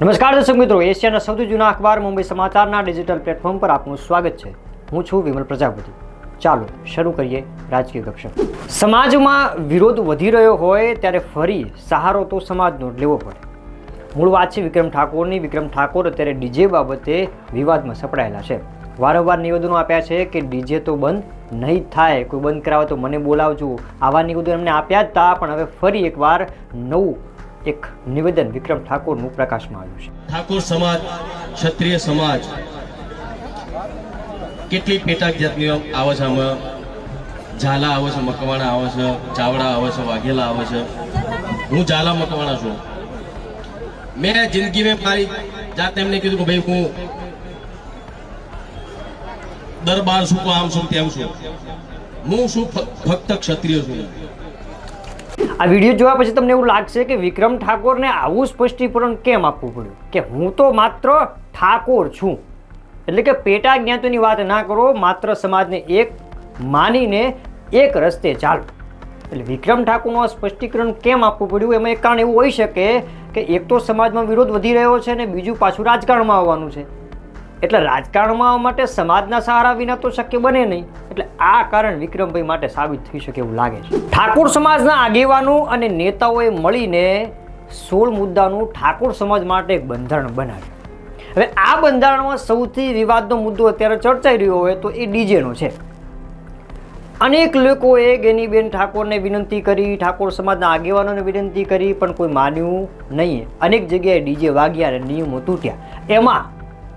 નમસ્કાર દર્શક મિત્રો, એશિયાના સૌથી જૂના અખબાર મુંબઈ સમાચારના ડિજિટલ પ્લેટફોર્મ પર આપનું સ્વાગત છે. હું છું વિમલ પ્રજાપતિ. ચાલો, શરૂ કરીએ રાજકીય ગપશપ સમાજમાં વિરોધ વધી રહ્યો હોય ત્યારે ફરી સહારો તો સમાજનો લેવો પડે. મૂળ વાત છે વિક્રમ ઠાકોરની. વિક્રમ ઠાકોર અત્યારે ડીજે બાબતે વિવાદમાં સપડાયેલા છે. વારંવાર નિવેદનો આપ્યા છે કે ડીજે તો બંધ નહીં થાય, કોઈ બંધ કરાવે તો મને બોલાવજો. આવા નિવેદનો એમને આપ્યા જ હતા પણ હવે ફરી એકવાર નવું એક નિવેદન વિક્રમ ઠાકોરનું પ્રકાશમાં આવ્યું છે. ઠાકોર સમાજ, ક્ષત્રિય સમાજ, કેટલી પેટા જાતની આવે છે આમાં? ઝાલા આવે છે, મકવાણા આવે છે, ચાવડા આવે છે, વાઘેલા આવે છે. હું ઝાલા મકવાણા છું. મેં જિંદગી મેં મારી જાતે એમને કીધું કે ભાઈ હું દરબાર શું આમ શું તેમ છું. હું શું ફક્ત ક્ષત્રિય છું. આ વીડિયો જોયા પછી તમને એવું લાગશે કે વિક્રમ ઠાકોરને આવું સ્પષ્ટીકરણ કેમ આપવું પડ્યું? કે હું તો માત્ર ઠાકોર છું. એટલે કે પેટા જ્ઞાતોની વાત ના કરો, માત્ર સમાજને એક માનીને એક રસ્તે ચાલો. એટલે વિક્રમ ઠાકોરનું આ સ્પષ્ટીકરણ કેમ આપવું પડ્યું? એમાં એક કારણ એવું હોઈ શકે કે એક તો સમાજમાં વિરોધ વધી રહ્યો છે અને બીજું પાછું રાજકારણમાં આવવાનું છે. એટલે રાજકારણમાં માટે સમાજના સહારા વિના તો શક્ય બને નહીં. એટલે આ કારણ વિક્રમભાઈ માટે સાબિત થઈ શકે એવું લાગે છે. ઠાકોર સમાજના આગેવાનો અને નેતાઓએ મળીને સોળ મુદ્દાનું ઠાકોર સમાજ માટે એક બંધારણ બનાવ્યું. હવે આ બંધારણમાં સૌથી વિવાદનો મુદ્દો અત્યારે ચર્ચાઈ રહ્યો હોય તો એ ડીજેનો છે. અનેક લોકોએ ગેનીબેન ઠાકોરને વિનંતી કરી, ઠાકોર સમાજના આગેવાનોને વિનંતી કરી, પણ કોઈ માન્યું નહીં. અનેક જગ્યાએ ડીજે વાગ્યા અને નિયમો તૂટ્યા. એમાં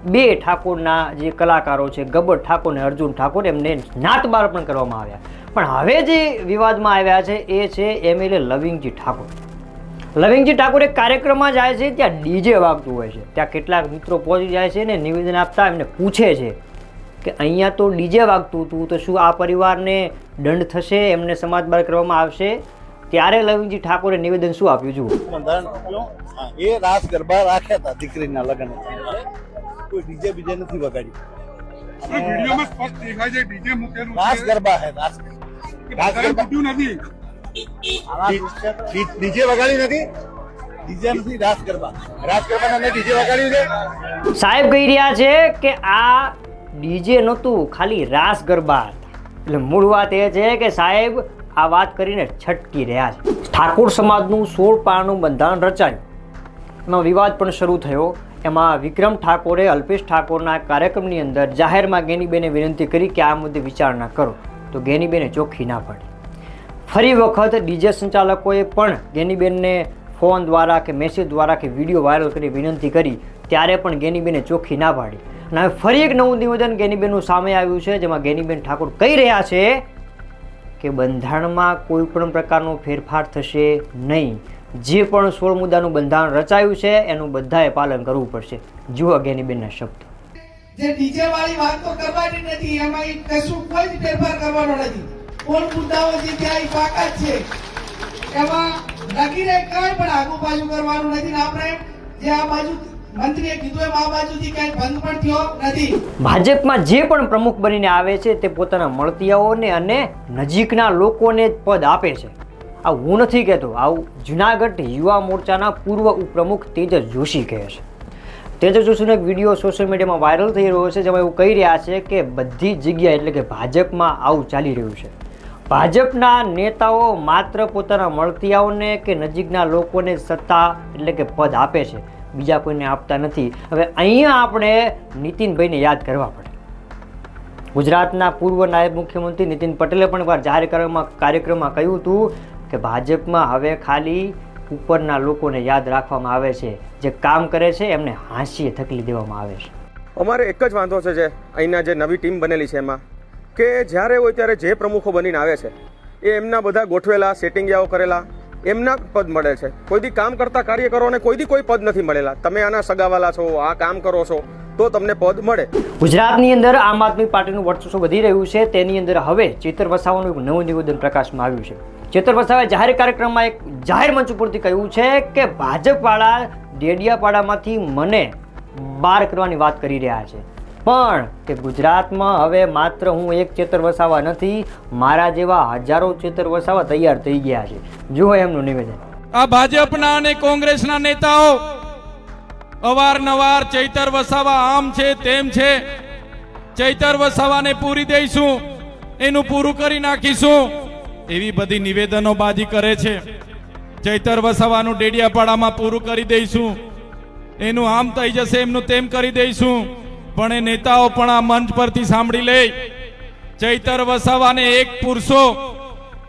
બે ઠાકોરના જે કલાકારો છે, ગબ્બર ઠાકોર અને અર્જુન ઠાકોર, એમને નાતબાર પણ કરવામાં આવ્યા. પણ હવે જે વિવાદમાં આવ્યા છે, એ છે એમએલએ લવિંગજી ઠાકોર. લવિંગજી ઠાકોર એક કાર્યક્રમમાં જાય છે, ત્યાં ડીજે વાગતું હોય છે. ત્યાં કેટલાક મિત્રો પહોંચી જાય છે ને નિવેદન આપતા એમને પૂછે છે કે અહીંયા તો ડીજે વાગતું હતું, તો શું આ પરિવારને દંડ થશે? એમને સમાજ બહાર કરવામાં આવશે? ત્યારે લવિંગજી ઠાકોરે નિવેદન શું આપ્યું? જુઓ. એ રાસ ગરબા રાખ્યા હતા દીકરીના લગ્ન. કોઈ ડીજે બીજે નથી વગાડ્યું આ વિડીયોમાં સ્પષ્ટ દેખાય છે ડીજે મૂકેલું રાસ છે. ગરબા હે રાસ. કે રાસ બંધારણ ગરબા. નથી ડીજે વગાડ્યું નથી? ડીજે નથી રાસ ગરબા. રાસ ગરબાના મેં ડીજે વગાડ્યું છે? સાહેબ કહી રહ્યા છે કે આ ડીજે નહોતું ખાલી રાસ ગરબા એટલે મૂળ વાત એ છે કે સાહેબ આ વાત કરીને છટકી રહ્યા છે. ઠાકોર સમાજનું સોળ પાનું બંધારણ રચાયું. એમાં વિવાદ પણ શરૂ થયો. એમાં વિક્રમ ઠાકોરે, અલ્પેશ ઠાકોરના કાર્યક્રમની અંદર જાહેરમાં ગેનીબેને વિનંતી કરી કે આ મુદ્દે વિચારણા કરો. તો ગેનીબેને ચોખ્ખી ના પાડી. ફરી વખત ડીજે સંચાલકોએ પણ ગેનીબેનને ફોન દ્વારા કે મેસેજ દ્વારા કે વીડિયો વાયરલ કરી વિનંતી કરી, ત્યારે પણ ગેનીબેને ચોખ્ખી ના પાડી. અને હવે ફરી એક નવું નિવેદન ગેનીબેનનું સામે આવ્યું છે, જેમાં ગેનીબેન ઠાકોર કહી રહ્યા છે કે બંધારણમાં કોઈ પણ પ્રકારનો ફેરફાર થશે નહીં. જે પણ સોળ મુદ્દાનું બંધારણ રચાયું છે એનું બધાએ પાલન કરવું પડશે. જુઓ ગેનીબેનના શબ્દ. જે ડીજે વાળી વાત તો કરવાની નથી એમાં કશું કોઈ જ ફેરફાર કરવાનો નથી. કોણ મુદ્દાઓ જે ત્યાં પાકા છે. એમાં લખીને કાંઈ પણ આગુ બાજુ કરવાનું નથી. ને આપણે જે આ બાજુ મંત્રીએ કીધું એમ આ બાજુથી કાંઈ બંધ પણ થયો નથી. ભાજપમાં જે પણ પ્રમુખ બનીને આવે છે તે પોતાના મળતિયાઓને અને નજીકના લોકોને જ પદ આપે છે. આ હું નથી કહેતો, આવું જુનાગઢ યુવા મોરચાના પૂર્વ ઉપપ્રમુખ તેજસ જોશી કહે છે. તેજસ જોશીનો એક વીડિયો સોશિયલ મીડિયામાં વાયરલ થઈ રહ્યો છે, જેમાં એવું કહી રહ્યા છે કે બધી જગ્યાએ એટલે કે ભાજપમાં આવું ચાલી રહ્યું છે. ભાજપના નેતાઓ માત્ર પોતાના મળતિયાઓને કે નજીકના લોકોને સત્તા એટલે કે પદ આપે છે, બીજા કોઈને આપતા નથી. હવે અહીંયા આપણે નીતિનભાઈને યાદ કરવા પડે. ગુજરાતના પૂર્વ નાયબ મુખ્યમંત્રી નીતિન પટેલે પણ એકવાર જાહેર કરવામાં કાર્યક્રમમાં કહ્યું હતું કે ભાજપમાં હવે ખાલી ઉપરના લોકોને યાદ રાખવામાં આવે છે. જે કામ કરે છે એમને હાંસીએ થકલી દેવામાં આવે છે. અમારે એક જ વાંધો છે જે અહીંના જે નવી ટીમ બનેલી છે એમાં કે જ્યારે હોય ત્યારે જે પ્રમુખો બનીને આવે છે એ એમના બધા ગોઠવેલા સેટિંગિયાઓ કરેલા એમના પદ મળે છે. કોઈ દી કામ કરતા કાર્યકરોને કોઈ દી કોઈ પદ નથી મળેલા. તમે આના સગાવાલા છો આ કામ કરો છો તો તમને પદ મળે. ગુજરાતની અંદર આમ આદમી પાર્ટીનું વર્ચસ્વ વધી રહ્યું છે. તેની અંદર હવે ચિત્ર વસાવાનું એક નવું નિવેદન પ્રકાશમાં આવ્યું છે. ચેતર વસાવાએ જાહેર કાર્યક્રમમાં એક જાહેર મંચ ઉપરથી કહ્યું છે કે ભાજપવાળા ડેડિયાપાડામાંથી મને બહાર કરવાની વાત કરી રહ્યા છે. પણ કે ગુજરાતમાં હવે માત્ર હું એક ચેતર વસાવા નથી, મારા જેવા હજારો ચેતર વસાવા તૈયાર થઈ ગયા છે. જુઓ એમનું નિવેદન. આ ભાજપના અને કોંગ્રેસના નેતાઓ અવારનવાર ચૈતર વસાવા આમ છે, તેમ છે. ચૈતર વસાવાને પૂરી દઈશું, એનું પૂરું કરી નાખીશું. એવી બધી નિવેદનો બાજી કરે છે. ચૈતર વસાવાનું ડેડિયાપાડામાં પૂરું કરી દઈશું. એનું આમ થઈ જશે, એમનું તેમ કરી દઈશું. પણ એ નેતાઓ પણ આ મંચ પરથી સાંભળી લે. ચૈતર વસાવાને એક પૂરશો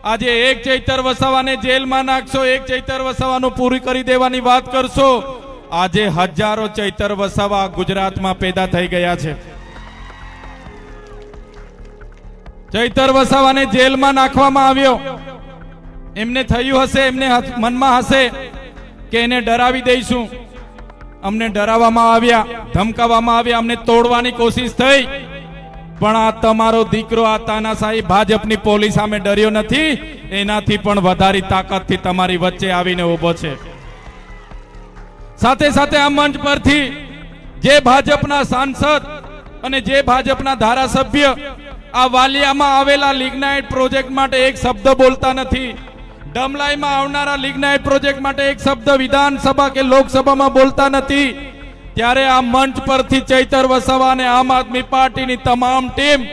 આજે એક ચૈતર વસાવાને જેલમાં નાખશો, એક ચૈતર વસાવાનું પૂરી કરી દેવાની વાત કરશો. આજે હજારો ચૈતર વસાવા ગુજરાતમાં પેદા થઈ ગયા છે. ચૈતર વસાવાને જેલમાં નાખવામાં આવ્યો. એમને થયું હશે, એમને મનમાં હશે કે એને ડરાવી દઈશું. અમને ડરાવવામાં આવ્યા, ધમકાવવામાં આવ્યા, અમને તોડવાની કોશિશ થઈ. પણ આ તમારો દીકરો, આ તાનાશાહી ભાજપની પોલીસ સામે ડર્યો નથી. એનાથી પણ વધારી તાકાતથી તમારી વચ્ચે આવીને ઊભો છે. સાથે સાથે આ મંચ પરથી જે ભાજપના સાંસદ અને જે ભાજપના ધારાસભ્ય આ વાલિયામાં આવેલા લિગ્નાઇટ પ્રોજેક્ટ માટે એક શબ્દ બોલતા નથી. ડમલાઈમાં આવનારા લિગ્નાઇટ પ્રોજેક્ટ માટે એક શબ્દ વિધાનસભા કે લોકસભામાં બોલતા નથી. ત્યારે આ મંચ પરથી ચૈતર વસાવા અને આમ આદમી પાર્ટીની તમામ ટીમ,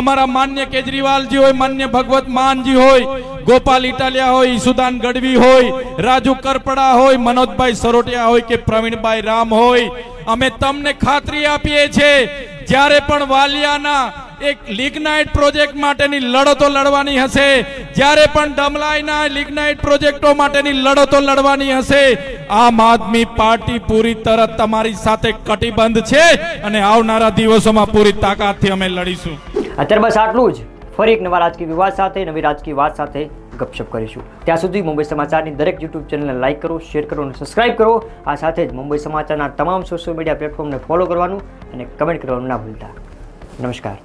અમારા માન્ય કેજરીવાલજી હોય, માન્ય ભગવત માનજી હોય, ગોપાલ ઇટાલિયા હોય, ઈસુદાન ગઢવી હોય, રાજુ કરપડા હોય, મનોજભાઈ સરોટિયા હોય કે પ્રવીણભાઈ રામ હોય, અમે તમને ખાતરી આપીએ છીએ, જ્યારે પણ વાલિયાના એક લિગ્નાઇટ પ્રોજેક્ટ માટેની લડતો લડવાની હશે. જ્યારે પણ ડમલાઈના લિગ્નાઇટ પ્રોજેક્ટો માટેની લડતો લડવાની હશે, આમ આદમી પાર્ટી પૂરી તરત તમારી સાથે કટિબંધ છે અને આવનારા દિવસોમાં પૂરી તાકાતથી અમે લડીશું. અત્યારે બસ આટલું જ. ફરી એક નવા રાજકીય વિવાદ સાથે, નવી રાજકીય વાત સાથે ગપશપ કરીશું. ત્યાં સુધી મુંબઈ સમાચારની દરેક યુટ્યુબ ચેનલને લાઇક કરો શેર કરો અને સબસ્ક્રાઇબ કરો. આ સાથે જ મુંબઈ સમાચારના તમામ સોશિયલ મીડિયા પ્લેટફોર્મને ફોલો કરવાનું અને કમેન્ટ કરવાનું ના ભૂલતા. નમસ્કાર.